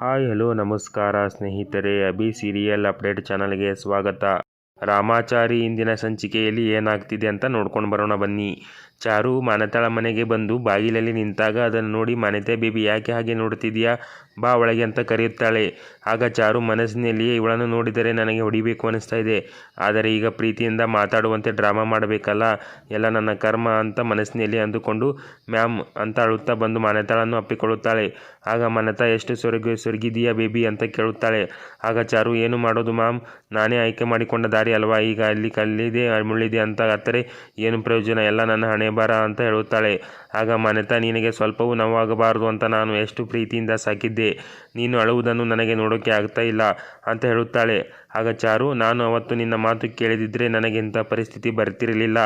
Hi, hello, ನಮಸ್ಕಾರ ಸ್ನೇಹಿತರೆ. Abhi serial update ಚಾನಲ್ಗೆ ಸ್ವಾಗತ. ರಾಮಾಚಾರಿ ಇಂದಿನ ಸಂಚಿಕೆಯಲ್ಲಿ ಏನಾಗ್ತಿದೆ ಅಂತ ನೋಡ್ಕೊಂಡು ಬರೋಣ ಬನ್ನಿ. ಚಾರು ಮಾನತಾಳ ಮನೆಗೆ ಬಂದು ಬಾಗಿಲಲ್ಲಿ ನಿಂತಾಗ ಅದನ್ನು ನೋಡಿ, ಮಾನತೆ ಬೇಬಿ, ಯಾಕೆ ಹಾಗೆ ನೋಡ್ತಿದ್ಯಾ? ಬಾ ಒಳಗೆ ಅಂತ ಕರೆಯುತ್ತಾಳೆ. ಆಗ ಚಾರು ಮನಸ್ಸಿನಲ್ಲಿಯೇ ಇವಳನ್ನು ನೋಡಿದರೆ ನನಗೆ ಹೊಡಿಬೇಕು ಅನಿಸ್ತಾ ಇದೆ ಆದರೆ ಈಗ ಪ್ರೀತಿಯಿಂದ ಮಾತಾಡುವಂತೆ ಡ್ರಾಮಾ ಮಾಡಬೇಕಲ್ಲ? ಎಲ್ಲ ನನ್ನ ಕರ್ಮ ಅಂತ ಮನಸ್ಸಿನಲ್ಲಿ ಅಂದುಕೊಂಡು ಮ್ಯಾಮ್ ಅಂತ ಅಳುತ್ತಾ ಬಂದು ಮನೆತಾಳನ್ನು ಅಪ್ಪಿಕೊಳ್ಳುತ್ತಾಳೆ. ಆಗ ಮನತಾ, ಎಷ್ಟು ಸೊರಗಿ ಸೊರಗಿದೀಯಾ ಬೇಬಿ? ಅಂತ ಕೇಳುತ್ತಾಳೆ. ಆಗ ಚಾರು ಏನು ಮಾಡೋದು ಮ್ಯಾಮ್? ನಾನೇ ಆಯ್ಕೆ ಮಾಡಿಕೊಂಡ ದಾರಿ ಅಲ್ವಾ? ಈಗ ಅಲ್ಲಿ ಕಲ್ಲಿದೆ, ಮುಳ್ಳಿದೆ ಅಂತ ಆದರೆ ಏನು ಪ್ರಯೋಜನ? ಎಲ್ಲ ನನ್ನ ಹಣೆ ಬಾರ ಅಂತ ಹೇಳುತ್ತಾಳೆ. ಆಗ ಮನೆತ, ನಿನಗೆ ಸ್ವಲ್ಪವೂ ನೋವಾಗಬಾರದು ಅಂತ ನಾನು ಎಷ್ಟು ಪ್ರೀತಿಯಿಂದ ಸಾಕಿದ್ದೆ. ನೀನು ಅಳುವುದನ್ನು ನನಗೆ ನೋಡೋಕೆ ಆಗ್ತಾ ಇಲ್ಲ ಅಂತ ಹೇಳುತ್ತಾಳೆ. ಆಗ ಚಾರು, ನಾನು ಅವತ್ತು ನಿನ್ನ ಮಾತು ಕೇಳಿದಿದ್ದರೆ ನನಗೆ ಇಂಥ ಪರಿಸ್ಥಿತಿ ಬರ್ತಿರಲಿಲ್ಲ.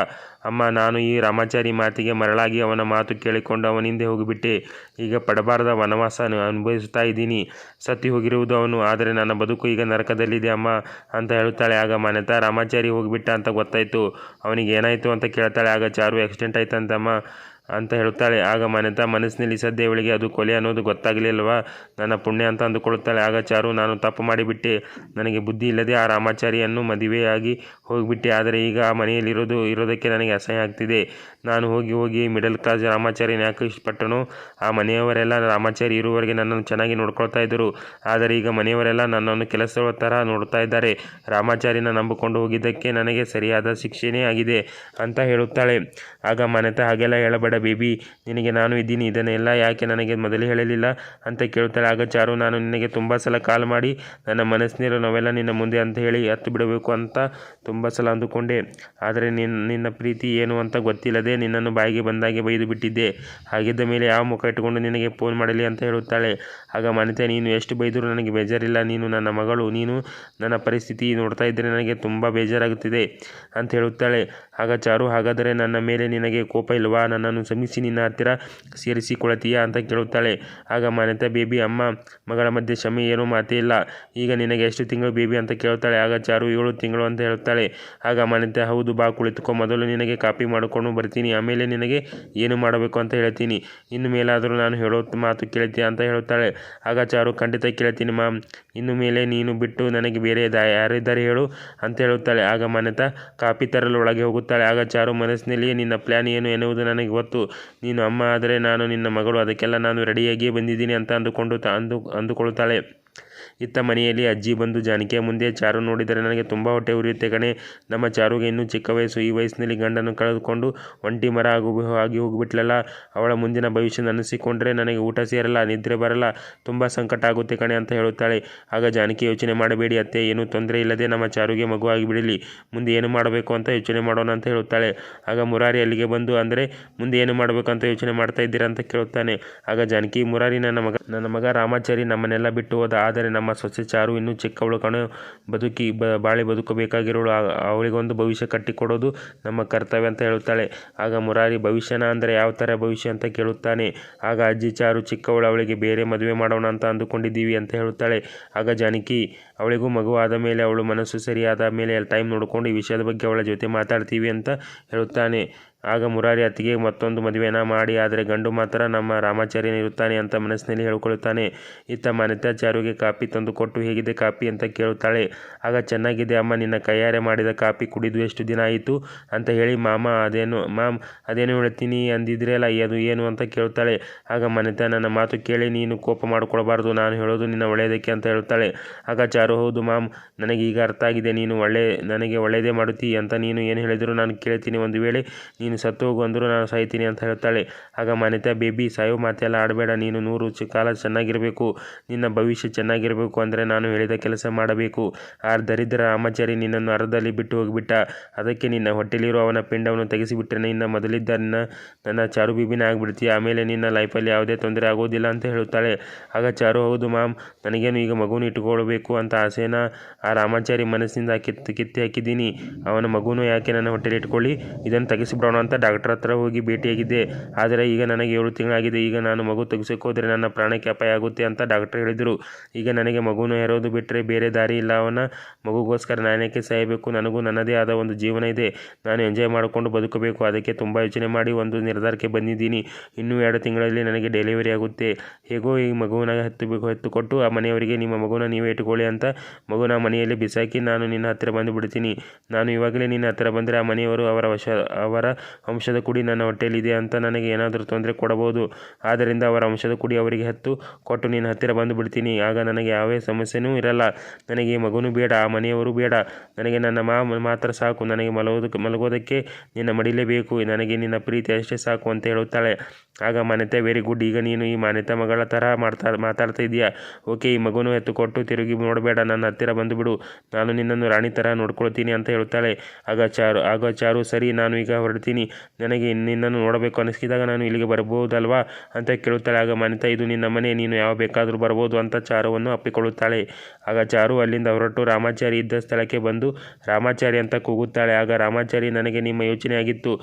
ಅಮ್ಮ, ನಾನು ಈ ರಾಮಾಚಾರಿ ಮಾತಿಗೆ ಮರಳಾಗಿ ಅವನ ಮಾತು ಕೇಳಿಕೊಂಡು ಅವನಿಂದೆ ಹೋಗಿಬಿಟ್ಟೆ. ಈಗ ಪಡಬಾರದ ವನವಾಸ ಅನುಭವಿಸ್ತಾ ಇದ್ದೀನಿ. ಸತ್ತಿ ಹೋಗಿರುವುದು ಅವನು, ಆದರೆ ನನ್ನ ಬದುಕು ಈಗ ನರಕದಲ್ಲಿದೆ ಅಮ್ಮ ಅಂತ ಹೇಳುತ್ತಾಳೆ. ಆಗ ಮನೆತ ರಾಮಾಚಾರಿ ಹೋಗಿಬಿಟ್ಟ ಅಂತ ಗೊತ್ತಾಯಿತು. ಅವನಿಗೆ ಏನಾಯಿತು ಅಂತ ಕೇಳ್ತಾಳೆ. ಆಗ ಚಾರು, ಆಕ್ಸಿಡೆಂಟ್ ಆಯ್ತಂತಮ್ಮ. ಅಂತ ಹೇಳುತ್ತಾಳೆ. ಆಗ ಮನೆತ ಮನಸ್ಸಿನಲ್ಲಿ ಸದ್ಯ ಇವಳಿಗೆ ಅದು ಕೊಲೆ ಅನ್ನೋದು ಗೊತ್ತಾಗಲಿಲ್ಲವಾ ನನ್ನ ಪುಣ್ಯ ಅಂತ ಅಂದುಕೊಳ್ಳುತ್ತಾಳೆ. ಆಗ ಚಾರು, ನಾನು ತಪ್ಪು ಮಾಡಿಬಿಟ್ಟೆ. ನನಗೆ ಬುದ್ಧಿ ಇಲ್ಲದೆ ಆ ರಾಮಾಚಾರಿಯನ್ನು ಮದುವೆಯಾಗಿ ಹೋಗಿಬಿಟ್ಟೆ. ಆದರೆ ಈಗ ಆ ಮನೆಯಲ್ಲಿರೋದು ಇರೋದಕ್ಕೆ ನನಗೆ ಅಸಹ್ಯ ಆಗ್ತಿದೆ. ನಾನು ಹೋಗಿ ಹೋಗಿ ಮಿಡಲ್ ಕ್ಲಾಸ್ ರಾಮಾಚಾರಿನ ಯಾಕೆ ಇಷ್ಟಪಟ್ಟನು? ಆ ಮನೆಯವರೆಲ್ಲ ರಾಮಾಚಾರಿ ಇರುವವರೆಗೆ ನನ್ನನ್ನು ಚೆನ್ನಾಗಿ ನೋಡ್ಕೊಳ್ತಾ ಇದ್ದರು. ಆದರೆ ಈಗ ಮನೆಯವರೆಲ್ಲ ನನ್ನನ್ನು ಕೆಲಸದ ಥರ ನೋಡ್ತಾ ಇದ್ದಾರೆ. ರಾಮಾಚಾರಿನ ನಂಬಿಕೊಂಡು ಹೋಗಿದ್ದಕ್ಕೆ ನನಗೆ ಸರಿಯಾದ ಶಿಕ್ಷೆನೇ ಆಗಿದೆ ಅಂತ ಹೇಳುತ್ತಾಳೆ. ಆಗ ಮನೆತ ಹಾಗೆಲ್ಲ ಹೇಳಬೇಡ. ಬೇಬಿ, ನಿನಗೆ ನಾನು ಇದ್ದೀನಿ. ಇದನ್ನೆಲ್ಲ ಯಾಕೆ ನನಗೆ ಮೊದಲೇ ಹೇಳಲಿಲ್ಲ? ಅಂತ ಕೇಳುತ್ತಾಳೆ ಆಗ ಚಾರು, ನಾನು ನಿನಗೆ ತುಂಬ ಸಲ ಕಾಲ್ ಮಾಡಿ, ನನ್ನ ಮನಸ್ಸಿನಿರೋ ನಾವೆಲ್ಲ ನಿನ್ನ ಮುಂದೆ ಅಂತ ಹೇಳಿ ಹತ್ತು ಬಿಡಬೇಕು ಅಂತ ತುಂಬ ಸಲ ಅಂದುಕೊಂಡೆ. ಆದರೆ ನಿನ್ನ ನಿನ್ನ ಪ್ರೀತಿ ಏನು ಅಂತ ಗೊತ್ತಿಲ್ಲದೆ ನಿನ್ನನ್ನು ಬಾಯಿಗೆ ಬಂದಾಗೆ ಬೈದು ಬಿಟ್ಟಿದ್ದೆ. ಹಾಗಿದ್ದ ಮೇಲೆ ಯಾವ ಮುಖ ಇಟ್ಟುಕೊಂಡು ನಿನಗೆ ಫೋನ್ ಮಾಡಲಿ ಅಂತ ಹೇಳುತ್ತಾಳೆ. ಆಗ ಮನೆತೆ, ನೀನು ಎಷ್ಟು ಬೈದರೂ ನನಗೆ ಬೇಜಾರಿಲ್ಲ. ನೀನು ನನ್ನ ಮಗಳು. ನೀನು ನನ್ನ ಪರಿಸ್ಥಿತಿ ನೋಡ್ತಾ ಇದ್ದರೆ ನನಗೆ ತುಂಬ ಬೇಜಾರಾಗುತ್ತಿದೆ ಅಂತ ಹೇಳುತ್ತಾಳೆ. ಆಗ ಚಾರು, ಹಾಗಾದರೆ ನನ್ನ ಮೇಲೆ ನಿನಗೆ ಕೋಪ ಇಲ್ವಾ? ನನ್ನನ್ನು ಕ್ಷಮಿಸಿ ನಿನ್ನ ಹತ್ತಿರ ಸೇರಿಸಿಕೊಳ್ತೀಯಾ ಅಂತ ಕೇಳುತ್ತಾಳೆ. ಆಗ ಮಾನ್ಯತಾ, ಬೇಬಿ, ಅಮ್ಮ, ಮಗಳ ಮಧ್ಯೆ ಕ್ಷಮೆ ಏನೂ ಮಾತೇ ಇಲ್ಲ. ಈಗ ನಿನಗೆ ಎಷ್ಟು ತಿಂಗಳು ಬೇಬಿ ಅಂತ ಕೇಳುತ್ತಾಳೆ. ಆಗ ಚಾರು ಏಳು ತಿಂಗಳು ಅಂತ ಹೇಳುತ್ತಾಳೆ. ಆಗ ಮಾನ್ಯತೆ, ಹೌದು, ಬಾ, ಕುಳಿತುಕೋ. ಮೊದಲು ನಿನಗೆ ಕಾಪಿ ಮಾಡಿಕೊಂಡು ಬರ್ತೀನಿ. ಆಮೇಲೆ ನಿನಗೆ ಏನು ಮಾಡಬೇಕು ಅಂತ ಹೇಳ್ತೀನಿ. ಇನ್ನು ಮೇಲಾದರೂ ನಾನು ಹೇಳೋ ಮಾತು ಕೇಳ್ತೀಯ ಅಂತ ಹೇಳುತ್ತಾಳೆ. ಆಗ ಚಾರು, ಖಂಡಿತ ಕೇಳ್ತೀನಿ, ಮ್ಯಾಮ್. ಇನ್ನು ಮೇಲೆ ನೀನು ಬಿಟ್ಟು ನನಗೆ ಬೇರೆ ಯಾರಿದ್ದಾರೆ ಹೇಳು ಅಂತ ಹೇಳುತ್ತಾಳೆ. ಆಗ ಮನೆತ ಕಾಪಿ ತರಲು ಒಳಗೆ ಹೋಗುತ್ತಾಳೆ. ಆಗ ಚಾರು ಮನಸ್ಸಿನಲ್ಲಿಯೇ ನಿನ್ನ ಪ್ಲ್ಯಾನ್ ಏನು ಎನ್ನುವುದು ನನಗೆ ಗೊತ್ತು. ನೀನು ಅಮ್ಮ ಆದರೆ ನಾನು ನಿನ್ನ ಮಗಳು, ಅದಕ್ಕೆಲ್ಲ ನಾನು ರೆಡಿಯಾಗಿಯೇ ಬಂದಿದ್ದೀನಿ ಅಂತ ಅಂದುಕೊಂಡು ತ ಅಂದು ಅಂದುಕೊಳ್ಳುತ್ತಾಳೆ ಇತ್ತ ಮನೆಯಲ್ಲಿ ಅಜ್ಜಿ ಬಂದು ಜಾನಕಿಯ ಮುಂದೆ ಚಾರು ನೋಡಿದರೆ ನನಗೆ ತುಂಬ ಹೊಟ್ಟೆ ಉರಿಯುತ್ತೆ ಕಣೆ. ನಮ್ಮ ಚಾರುಗೆ ಇನ್ನೂ ಚಿಕ್ಕ ವಯಸ್ಸು. ಈ ವಯಸ್ಸಿನಲ್ಲಿ ಗಂಡನ್ನು ಕಳೆದುಕೊಂಡು ಒಂಟಿ ಮರ ಆಗು ಆಗಿ ಹೋಗಿಬಿಟ್ಲಲ್ಲ. ಅವಳ ಮುಂದಿನ ಭವಿಷ್ಯ ನೆನೆಸಿಕೊಂಡ್ರೆ ನನಗೆ ಊಟ ಸೇರಲ್ಲ, ನಿದ್ರೆ ಬರಲ್ಲ. ತುಂಬ ಸಂಕಟ ಆಗುತ್ತೆ ಕಣೆ ಅಂತ ಹೇಳುತ್ತಾಳೆ. ಆಗ ಜಾನಕಿ ಯೋಚನೆ ಮಾಡಬೇಡಿ ಅತ್ತೆ, ಏನೂ ತೊಂದರೆ ಇಲ್ಲದೆ ನಮ್ಮ ಚಾರುಗೆ ಮಗು ಆಗಿಬಿಡಲಿ. ಮುಂದೆ ಏನು ಮಾಡಬೇಕು ಅಂತ ಯೋಚನೆ ಮಾಡೋಣ ಅಂತ ಹೇಳುತ್ತಾಳೆ. ಆಗ ಮುರಾರಿ ಅಲ್ಲಿಗೆ ಬಂದು, ಅಂದರೆ ಮುಂದೆ ಏನು ಮಾಡಬೇಕು ಅಂತ ಯೋಚನೆ ಮಾಡ್ತಾ ಇದ್ದೀರಾ? ಅಂತ ಕೇಳುತ್ತಾನೆ. ಆಗ ಜಾನಕಿ, ಮುರಾರಿ, ನನ್ನ ಮಗ ನನ್ನ ಮಗ ರಾಮಾಚಾರಿ ನಮ್ಮನ್ನೆಲ್ಲ ಬಿಟ್ಟು ಹೋದ. ಆದರೆ ನಮ್ಮ ಸೊಸೆ ಚಾರು ಇನ್ನೂ ಚಿಕ್ಕವಳು ಕಣ. ಬದುಕಿ, ಬ, ಬಾಳಿ ಬದುಕಬೇಕಾಗಿರೋಳು. ಅವಳಿಗೊಂದು ಭವಿಷ್ಯ ಕಟ್ಟಿಕೊಡೋದು ನಮ್ಮ ಕರ್ತವ್ಯ ಅಂತ ಹೇಳುತ್ತಾಳೆ ಆಗ ಮುರಾರಿ, ಭವಿಷ್ಯನ ಅಂದರೆ ಯಾವ ಥರ ಭವಿಷ್ಯ ಅಂತ ಕೇಳುತ್ತಾನೆ. ಆಗ ಅಜ್ಜಿ ಚಾರು ಚಿಕ್ಕವಳು ಅವಳಿಗೆ ಬೇರೆ ಮದುವೆ ಮಾಡೋಣ ಅಂತ ಅಂದುಕೊಂಡಿದ್ದೀವಿ ಅಂತ ಹೇಳುತ್ತಾಳೆ ಆಗ ಜಾನಕಿ ಅವಳಿಗೂ ಮಗು ಆದ ಮೇಲೆ ಅವಳು ಮನಸ್ಸು ಸರಿಯಾದ ಮೇಲೆ ಟೈಮ್ ನೋಡಿಕೊಂಡು ಈ ವಿಷಯದ ಬಗ್ಗೆ ಅವಳ ಜೊತೆ ಮಾತಾಡ್ತೀವಿ ಅಂತ ಹೇಳುತ್ತಾನೆ. ಆಗ ಮುರಾರಿ ಅತ್ತಿಗೆ ಮತ್ತೊಂದು ಮದುವೆನ ಮಾಡಿ, ಆದರೆ ಗಂಡು ಮಾತ್ರ ನಮ್ಮ ರಾಮಾಚಾರ್ಯನ ಇರುತ್ತಾನೆ ಅಂತ ಮನಸ್ಸಿನಲ್ಲಿ ಹೇಳಿಕೊಳ್ಳುತ್ತಾನೆ. ಇತ್ತ ಮನೆತ ಚಾರುಗೆ ಕಾಪಿ ತಂದು ಕೊಟ್ಟು ಹೇಗಿದೆ ಕಾಪಿ ಅಂತ ಕೇಳುತ್ತಾಳೆ. ಆಗ ಚೆನ್ನಾಗಿದೆ ಅಮ್ಮ, ನಿನ್ನ ಕೈಯಾರೆ ಮಾಡಿದ ಕಾಪಿ ಕುಡಿದು ಎಷ್ಟು ದಿನ ಆಯಿತು ಅಂತ ಹೇಳಿ, ಮಾಮ, ಅದೇನು, ಮಾಮ್, ಅದೇನು ಹೇಳ್ತೀನಿ ಅಂದಿದ್ರಲ್ಲ ಅದು ಏನು ಅಂತ ಕೇಳುತ್ತಾಳೆ. ಆಗ ಮನೆತ ನನ್ನ ಮಾತು ಕೇಳಿ, ನೀನು ಕೋಪ ಮಾಡಿಕೊಳ್ಬಾರ್ದು, ನಾನು ಹೇಳೋದು ನಿನ್ನ ಒಳ್ಳೆಯದಕ್ಕೆ ಅಂತ ಹೇಳುತ್ತಾಳೆ. ಆಗ ಚಾರು ಹೌದು ಮ್ಯಾಮ್ ನನಗೆ ಈಗ ಅರ್ಥ ಆಗಿದೆ. ನೀನು ಒಳ್ಳೆ, ನನಗೆ ಒಳ್ಳೆಯದೇ ಮಾಡುತ್ತೀ ಅಂತ ನೀನು ಏನು ಹೇಳಿದರೂ ನಾನು ಕೇಳ್ತೀನಿ. ಒಂದು ವೇಳೆ ನೀನು ಸತ್ತು ಹೋಗು ಅಂದರೂ ನಾನು ಸಾಯ್ತೀನಿ ಅಂತ ಹೇಳ್ತಾಳೆ. ಆಗ ಮಾನ್ಯತೆ, ಬೇಬಿ, ಸಾಯೋ ಮಾತೆಲ್ಲ ಆಡಬೇಡ. ನೀನು ನೂರು ಕಾಲ ಚೆನ್ನಾಗಿರಬೇಕು. ನಿನ್ನ ಭವಿಷ್ಯ ಚೆನ್ನಾಗಿರಬೇಕು ಅಂದರೆ ನಾನು ಹೇಳಿದ ಕೆಲಸ ಮಾಡಬೇಕು. ಆ ದರಿದ್ರ ರಾಮಾಚಾರಿ ನಿನ್ನನ್ನು ಅರ್ಧದಲ್ಲಿ ಬಿಟ್ಟು ಹೋಗಿಬಿಟ್ಟ. ಅದಕ್ಕೆ ನಿನ್ನ ಹೊಟ್ಟೆಲಿರುವ ಅವನ ಪಿಂಡವನ್ನು ತೆಗೆಸಿಬಿಟ್ಟರೆ ನಿನ್ನ ಮೊದಲಿದ್ದ ನನ್ನ ನನ್ನ ಚಾರು ಬೀಬಿನ ಆಗಿಬಿಡ್ತೀಯ. ಆಮೇಲೆ ನಿನ್ನ ಲೈಫಲ್ಲಿ ಯಾವುದೇ ತೊಂದರೆ ಆಗೋದಿಲ್ಲ ಅಂತ ಹೇಳುತ್ತಾಳೆ. ಆಗ ಚಾರು, ಹೌದು ಮ್ಯಾಮ್ ನನಗೇನು ಈಗ ಮಗುವನ್ನು ಇಟ್ಟುಕೊಳ್ಬೇಕು ಅಂತ ಆಸೆನ ಆ ರಾಮಾಚಾರಿ ಮನಸ್ಸಿನಿಂದ ಕಿತ್ತು ಕಿತ್ತಿ ಹಾಕಿದ್ದೀನಿ. ಅವನ ಮಗುನೂ ಯಾಕೆ ನನ್ನ ಹೊಟ್ಟೆಲಿ ಇಟ್ಕೊಳ್ಳಿ? ಇದನ್ನು ತೆಗೆಸಿಬಿಡೋಣ ಅಂತ ಡಾಕ್ಟರ್ ಹತ್ರ ಹೋಗಿ ಭೇಟಿಯಾಗಿದ್ದೆ. ಆದರೆ ಈಗ ನನಗೆ ಏಳು ತಿಂಗಳಾಗಿದೆ. ಈಗ ನಾನು ಮಗು ತೆಗೆಸೋಕೆ ಹೋದರೆ ನನ್ನ ಪ್ರಾಣಕ್ಕೆ ಅಪಾಯ ಆಗುತ್ತೆ ಅಂತ ಡಾಕ್ಟರ್ ಹೇಳಿದರು. ಈಗ ನನಗೆ ಮಗುನೂ ಇರೋದು ಬಿಟ್ಟರೆ ಬೇರೆ ದಾರಿ ಇಲ್ಲ. ಅವನ ಮಗುಗೋಸ್ಕರ ನಾನೇಕೆ ಸಾಯಬೇಕು? ನನಗೂ ನನ್ನದೇ ಆದ ಒಂದು ಜೀವನ ಇದೆ. ನಾನು ಎಂಜಾಯ್ ಮಾಡಿಕೊಂಡು ಬದುಕಬೇಕು. ಅದಕ್ಕೆ ತುಂಬ ಯೋಚನೆ ಮಾಡಿ ಒಂದು ನಿರ್ಧಾರಕ್ಕೆ ಬಂದಿದ್ದೀನಿ. ಇನ್ನೂ ಎರಡು ತಿಂಗಳಲ್ಲಿ ನನಗೆ ಡೆಲಿವರಿ ಆಗುತ್ತೆ. ಹೇಗೋ ಈ ಮಗುನಾಗ ಹತ್ತು ಬೇಕು ಹತ್ತು ಕೊಟ್ಟು ಆ ಮನೆಯವರಿಗೆ ನಿಮ್ಮ ಮಗುನ ನೀವೇ ಇಟ್ಕೊಳ್ಳಿ ಅಂತ ಮಗುನ ಮನೆಯಲ್ಲಿ ಬಿಸಾಕಿ ನಾನು ನಿನ್ನ ಹತ್ತಿರ ಬಂದು ಬಿಡ್ತೀನಿ ನಾನು ಇವಾಗಲೇ ನಿನ್ನ ಹತ್ತಿರ ಬಂದರೆ ಆ ಮನೆಯವರು ಅವರ ವಶ, ಅವರ ವಂಶದ ಕುಡಿ ನನ್ನ ಹೊಟ್ಟೆಯಲ್ಲಿದೆ ಅಂತ ನನಗೆ ಏನಾದರೂ ತೊಂದರೆ ಕೊಡಬಹುದು. ಆದ್ದರಿಂದ ಅವರ ವಂಶದ ಕುಡಿ ಅವರಿಗೆ ಹತ್ತು, ಕೊಟ್ಟು ನಿನ್ನ ಹತ್ತಿರ ಬಂದು ಬಿಡ್ತೀನಿ ಆಗ ನನಗೆ ಯಾವೇ ಸಮಸ್ಯೆನೂ ಇರಲ್ಲ. ನನಗೆ ಈ ಮಗುನೂ ಬೇಡ, ಆ ಮನೆಯವರು ಬೇಡ. ನನಗೆ ನನ್ನ ಮಾ, ಮಾತ್ರ ಸಾಕು. ನನಗೆ ಮಲಗೋದಕ್ಕೆ ಮಲಗೋದಕ್ಕೆ ನಿನ್ನ ಮಡಿಲೇಬೇಕು ನನಗೆ ನಿನ್ನ ಪ್ರೀತಿ ಅಷ್ಟೇ ಸಾಕು ಅಂತ ಹೇಳುತ್ತಾಳೆ. ಆಗ ಮಾನ್ಯತೆ, ವೆರಿ ಗುಡ್. ಈಗ ನೀನು ಈ ಮಾನ್ಯತೆ ಮಗಳ ಥರ ಮಾಡ್ತಾ, ಮಾತಾಡ್ತಾ ಇದೆಯಾ? ಓಕೆ, ಈ ಮಗುನು ಎತ್ತುಕೊಟ್ಟು ತಿರುಗಿ ನೋಡಬೇಡ. ನನ್ನ ಹತ್ತಿರ ಬಂದು ಬಿಡು. ನಾನು ನಿನ್ನನ್ನು ರಾಣಿ ಥರ ನೋಡ್ಕೊಳ್ತೀನಿ ಅಂತ ಹೇಳುತ್ತಾಳೆ. ಆಗ ಚಾರು ಆಗ ಚಾರು, ಸರಿ, ನಾನು ಈಗ ಹೊರಡ್ತೀನಿ. ನನಗೆ ನಿನ್ನನ್ನು ನೋಡಬೇಕು ಅನಿಸಿದಾಗ ನಾನು ಇಲ್ಲಿಗೆ ಬರಬಹುದಲ್ವಾ ಅಂತ ಕೇಳುತ್ತಾಳೆ. ಆಗ ಮನಿತಾ ಇದು ನಿನ್ನ ಮನೆ, ನೀನು ಯಾವ ಬೇಕಾದರೂ ಬರ್ಬೋದು ಅಂತ ಚಾರುವನ್ನು ಅಪ್ಪಿಕೊಳ್ಳುತ್ತಾಳೆ. ಆಗ ಚಾರು ಅಲ್ಲಿಂದ ಹೊರಟು ರಾಮಾಚಾರಿ ಇದ್ದ ಸ್ಥಳಕ್ಕೆ ಬಂದು ರಾಮಾಚಾರಿ ಅಂತ ಕೂಗುತ್ತಾಳೆ. ಆಗ ರಾಮಾಚಾರಿ, ನನಗೆ ನಿಮ್ಮ ಯೋಚನೆ ಆಗಿತ್ತು.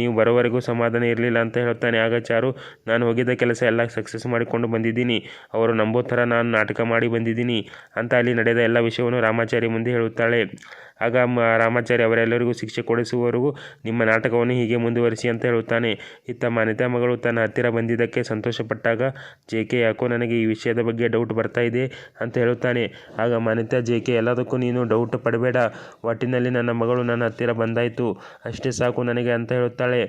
ನೀವು ಬರೋವರೆಗೂ ಸಮಾಧಾನ ಇರಲಿಲ್ಲ ಅಂತ ಹೇಳ್ತಾನೆ ಆಗ ಚಾರು, ನಾನು ಹೋಗಿದ್ದ ಕೆಲಸ ಎಲ್ಲ ಸಕ್ಸಸ್ ಮಾಡಿಕೊಂಡು ಬಂದಿದ್ದೀನಿ. ಅವರು ನಂಬೋ ಥರ ನಾನು ನಾಟಕ ಮಾಡಿ ಬಂದಿದ್ದೀನಿ ಅಂತ ಅಲ್ಲಿ ನಡೆದ ಎಲ್ಲ ವಿಷಯವನ್ನು ರಾಮಾಚಾರಿ ಮುಂದೆ ಹೇಳುತ್ತಾಳೆ. ಆಗ ರಾಮಾಚಾರಿ ಅವರೆಲ್ಲರಿಗೂ ಶಿಕ್ಷೆ ಕೊಡಿಸುವವರೆಗೂ ನಿಮ್ಮ ನಾಟಕವನ್ನು ಹೀಗೆ ಮುಂದುವರಿಸಿ ಅಂತ ಹೇಳುತ್ತಾನೆ. ಇತ್ತ ಮಾನ್ಯತಾ ಮಗಳು ತನ್ನ ಹತ್ತಿರ ಬಂದಿದ್ದಕ್ಕೆ ಸಂತೋಷಪಟ್ಟಾಗ ಜೆ ಕೆ ಯಾಕೋ ನನಗೆ ಈ ವಿಷಯದ ಬಗ್ಗೆ ಡೌಟ್ ಬರ್ತಾ ಇದೆ ಅಂತ ಹೇಳುತ್ತಾನೆ. ಆಗ ಮಾನ್ಯತಾ ಜೆ ಕೆ ಎಲ್ಲದಕ್ಕೂ ನೀನು ಡೌಟ್ ಪಡಬೇಡ. ಒಟ್ಟಿನಲ್ಲಿ ನನ್ನ ಮಗಳು ನನ್ನ ಹತ್ತಿರ ಬಂದಾಯಿತು. ಅಷ್ಟೇ ಸಾಕು ನನಗೆ ಅಂತ ಹೇಳುತ್ತಾಳೆ.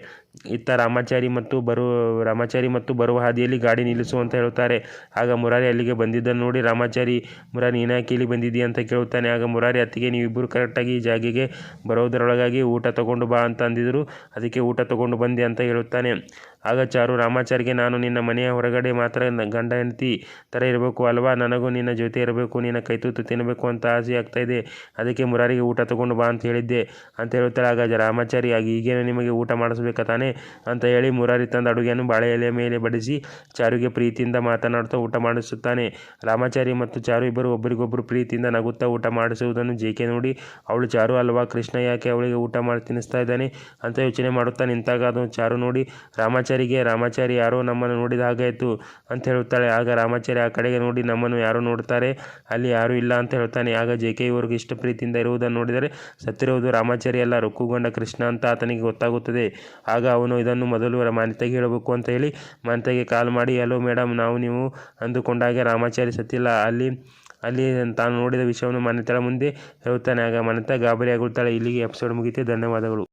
ಇತ್ತ ರಾಮಾಚಾರಿ ಮತ್ತು ಬರು, ರಾಮಾಚಾರಿ ಮತ್ತು ಬರುವ ಹಾದಿಯಲ್ಲಿ ಗಾಡಿ ನಿಲ್ಲಿಸು ಅಂತ ಹೇಳುತ್ತಾರೆ. ಆಗ ಮುರಾರಿ ಅಲ್ಲಿಗೆ ಬಂದಿದ್ದನ್ನು ನೋಡಿ ರಾಮಾಚಾರಿ, ಮುರಾರಿ ನೀನಾಕೆ ಇಲ್ಲಿ ಬಂದಿದ್ದೀಯ ಅಂತ ಕೇಳುತ್ತಾನೆ. ಆಗ ಮುರಾರಿ, ಅತ್ತಿಗೆ ನೀವಿಬ್ಬರು ಕರೆಕ್ಟಾಗಿ ಈ ಜಾಗಿಗೆ ಬರೋದರೊಳಗಾಗಿ ಊಟ ತಗೊಂಡು ಬಾ ಅಂತ ಅಂದಿದ್ರು. ಅದಕ್ಕೆ ಊಟ ತಗೊಂಡು ಬಂದೆ ಅಂತ ಹೇಳುತ್ತಾನೆ. ಆಗ ಚಾರು ರಾಮಾಚಾರಿಗೆ ನಾನು ನಿನ್ನ ಮನೆಯ ಹೊರಗಡೆ ಮಾತ್ರ ಗಂಡ, ಹೆಂಡತಿ ಥರ ಇರಬೇಕು ಅಲ್ವಾ? ನನಗೂ ನಿನ್ನ ಜೊತೆ ಇರಬೇಕು, ನಿನ್ನ ಕೈತೂತು ತಿನ್ನಬೇಕು ಅಂತ ಆಸೆ ಆಗ್ತಾ ಅದಕ್ಕೆ ಮುರಾರಿಗೆ ಊಟ ತಗೊಂಡು ಬಾ ಅಂತ ಹೇಳಿದ್ದೆ. ಅಂತ ಹೇಳುತ್ತಾಳೆ. ಆಗ ರಾಮಾಚಾರಿ ಆಗಿ ಈಗೇನು ನಿಮಗೆ ಊಟ ಮಾಡಿಸ್ಬೇಕಾ ತಾನೇ? ಅಂತ ಹೇಳಿ ಮುರಾರಿ ತಂದು ಅಡುಗೆಯನ್ನು ಬಾಳೆ ಎಲೆಯ ಮೇಲೆ ಬಡಿಸಿ ಚಾರುಗೆ ಪ್ರೀತಿಯಿಂದ ಮಾತನಾಡುತ್ತಾ ಊಟ ಮಾಡಿಸುತ್ತಾನೆ. ರಾಮಾಚಾರಿ ಮತ್ತು ಚಾರು ಇಬ್ಬರು ಒಬ್ಬರಿಗೊಬ್ಬರು ಪ್ರೀತಿಯಿಂದ ನಗುತ್ತಾ ಊಟ ಮಾಡಿಸುವುದನ್ನು ಜೇಕೆ ನೋಡಿ, ಅವಳು ಚಾರು ಅಲ್ವಾ? ಕೃಷ್ಣ ಯಾಕೆ ಅವಳಿಗೆ ಊಟ ಮಾಡಿ ತಿನ್ನಿಸ್ತಾ ಇದ್ದಾನೆ? ಅಂತ ಯೋಚನೆ ಮಾಡುತ್ತಾ ನಿಂತಾಗ ಅದು ಚಾರು ನೋಡಿ ರಾಮಾಚಾರಿಗೆ, ರಾಮಾಚಾರಿ ಯಾರೋ ನಮ್ಮನ್ನು ನೋಡಿದ ಹಾಗಾಯಿತು ಅಂತ ಹೇಳುತ್ತಾಳೆ. ಆಗ ರಾಮಾಚಾರಿ ಆ ಕಡೆಗೆ ನೋಡಿ, ನಮ್ಮನ್ನು ಯಾರೋ ನೋಡ್ತಾರೆ? ಅಲ್ಲಿ ಯಾರೂ ಇಲ್ಲ ಅಂತ ಹೇಳ್ತಾನೆ ಆಗ ಜೆ ಕೆ ಇವ್ರಿಗೆ ಇಷ್ಟ ಪ್ರೀತಿಯಿಂದ ಇರುವುದನ್ನು ನೋಡಿದರೆ, ಸತ್ತಿರುವುದು ರಾಮಾಚಾರಿ ಅಲ್ಲ, ರೊಕ್ಕುಗೊಂಡ ಕೃಷ್ಣ ಅಂತ ಆತನಿಗೆ ಗೊತ್ತಾಗುತ್ತದೆ. ಆಗ ಅವನು ಇದನ್ನು ಮೊದಲು ಮಾನ್ಯತೆಗೆ ಹೇಳಬೇಕು ಅಂತ ಹೇಳಿ, ಮಾನ್ಯತೆಗೆ ಕಾಲ್ ಮಾಡಿ ಹಲೋ ಮೇಡಮ್ ನಾವು ನೀವು ಅಂದುಕೊಂಡಾಗೆ ರಾಮಾಚಾರಿ ಸತ್ತಿಲ್ಲ. ಅಲ್ಲಿ ಅಲ್ಲಿ ತಾನು ನೋಡಿದ ವಿಷಯವನ್ನು ಮಾನ್ಯತೆಯ ಮುಂದೆ ಹೇಳುತ್ತಾನೆ. ಆಗ ಮನೆತ ಗಾಬರಿಯಾಗುತ್ತಾಳೆ. ಇಲ್ಲಿಗೆ ಎಪಿಸೋಡ್ ಮುಗಿತೆ ಧನ್ಯವಾದಗಳು.